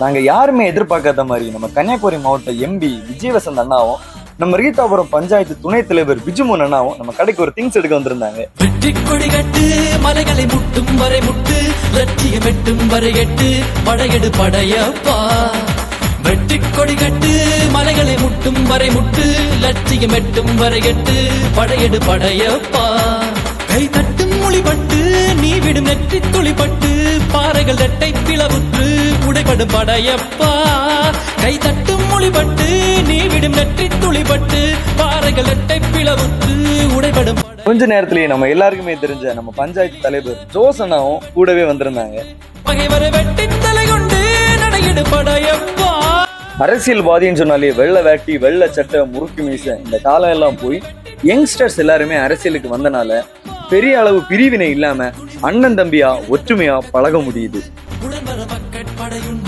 நாங்க யாருமே எதிர்பார்க்காத மாதிரி நம்ம கன்னியாகுமரி மாவட்ட எம்பி விஜயவசந்த் அண்ணாவும் நம்ம ரீதாபுரம் பஞ்சாயத்து துணைத் தலைவர் பிஜுமோன் அண்ணாவும் நம்ம கடைக்கு ஒரு திங்ஸ் எடுக்க வந்திருந்தாங்க. வெற்றி கொடி கட்டு மலைகளை முட்டும் வரை முட்டு லட்சியம் எட்டும் வரை எட்டு படையெடு படையப்பா. வெற்றி கொடி கட்டு மலைகளை முட்டும் வரை முட்டு லட்சியம் எட்டும் வரை எட்டு படையெடு படையப்பா. கை தட்டும் மொழிபட்டு நீ விடும் நெற்றி உடைபடும் படையப்பா கை தட்டும் மொழிபட்டு நீ விடும் நெற்றி துளிப்பட்டு பாறைகள் ரெட்டை பிளவுற்று உடைபடும் படை- கொஞ்ச நேரத்திலேயே நம்ம எல்லாருக்குமே தெரிஞ்ச நம்ம பஞ்சாயத்து தலைவர் அண்ணாவும் கூடவே வந்திருந்தாங்க. பகைவரை வெட்டி தலை கொண்டு நடையெடு படையப்பா. அரசியல்வாதின்னு சொன்னாலே வெள்ளை வேட்டி வெள்ளை சட்டை முறுக்கு மீசை இந்த காலம் எல்லாம் போய் யங்ஸ்டர்ஸ் எல்லாருமே அரசியலுக்கு வந்தனால பெரிய அளவு பிரிவினை இல்லாம அண்ணன் தம்பியா ஒற்றுமையா பழக முடியுது.